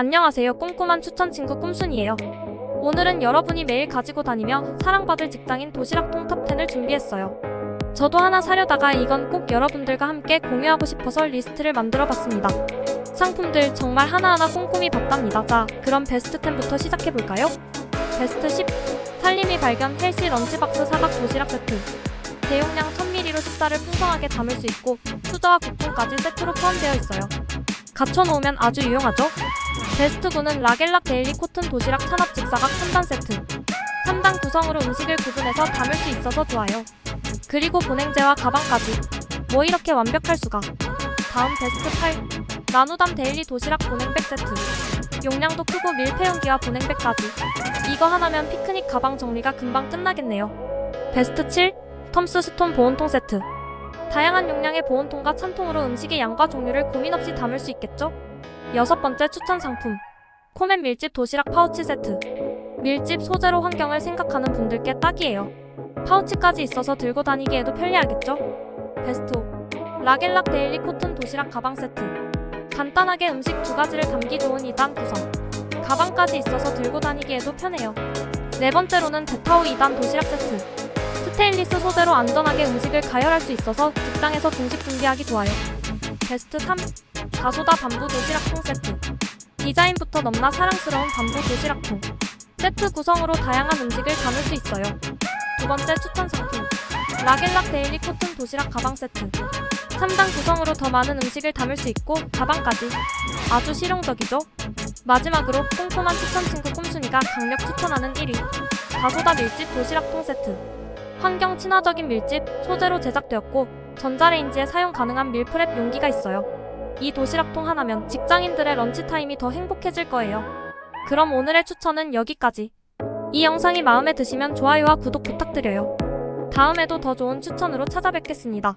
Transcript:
안녕하세요. 꼼꼼한 추천 친구 꿈순이에요. 오늘은 여러분이 매일 가지고 다니며 사랑받을 직장인 도시락 통 탑10을 준비했어요. 저도 하나 사려다가 이건 꼭 여러분들과 함께 공유하고 싶어서 리스트를 만들어 봤습니다. 상품들 정말 하나하나 꼼꼼히 봤답니다. 자, 그럼 베스트 10부터 시작해 볼까요? 베스트 10. 살림이 발견 헬시 런치박스 사각 도시락 세트. 대용량 1000ml로 식사를 풍성하게 담을 수 있고 수저와 국뽕까지 세트로 포함되어 있어요. 갖춰놓으면 아주 유용하죠? 베스트 9는 라겔락 데일리 코튼 도시락 찬압 직사각 3단 세트. 3단 구성으로 음식을 구분해서 담을 수 있어서 좋아요. 그리고 보냉제와 가방까지. 뭐 이렇게 완벽할 수가. 다음 베스트 8. 나누담 데일리 도시락 보냉백 세트. 용량도 크고 밀폐용기와 보냉백까지. 이거 하나면 피크닉 가방 정리가 금방 끝나겠네요. 베스트 7. 텀스 스톤 보온통 세트. 다양한 용량의 보온통과 찬통으로 음식의 양과 종류를 고민 없이 담을 수 있겠죠? 여섯 번째 추천 상품. 코멘 밀집 도시락 파우치 세트. 밀집 소재로 환경을 생각하는 분들께 딱이에요. 파우치까지 있어서 들고 다니기에도 편리하겠죠? 베스트 5. 라겔락 데일리 코튼 도시락 가방 세트. 간단하게 음식 두 가지를 담기 좋은 2단 구성. 가방까지 있어서 들고 다니기에도 편해요. 네 번째로는 데타오 2단 도시락 세트. 스테인리스 소재로 안전하게 음식을 가열할 수 있어서 직장에서 중식 준비하기 좋아요. 베스트 3. 다소다 밤부 도시락통 세트. 디자인부터 넘나 사랑스러운 밤부 도시락통. 세트 구성으로 다양한 음식을 담을 수 있어요. 두 번째 추천 상품. 라겔락 데일리 코튼 도시락 가방 세트. 3단 구성으로 더 많은 음식을 담을 수 있고 가방까지. 아주 실용적이죠? 마지막으로 꼼꼼한 추천 친구 꼼순이가 강력 추천하는 1위. 다소다 밀집 도시락통 세트. 환경 친화적인 밀집 소재로 제작되었고 전자레인지에 사용 가능한 밀프렙 용기가 있어요. 이 도시락통 하나면 직장인들의 런치타임이 더 행복해질 거예요. 그럼 오늘의 추천은 여기까지. 이 영상이 마음에 드시면 좋아요와 구독 부탁드려요. 다음에도 더 좋은 추천으로 찾아뵙겠습니다.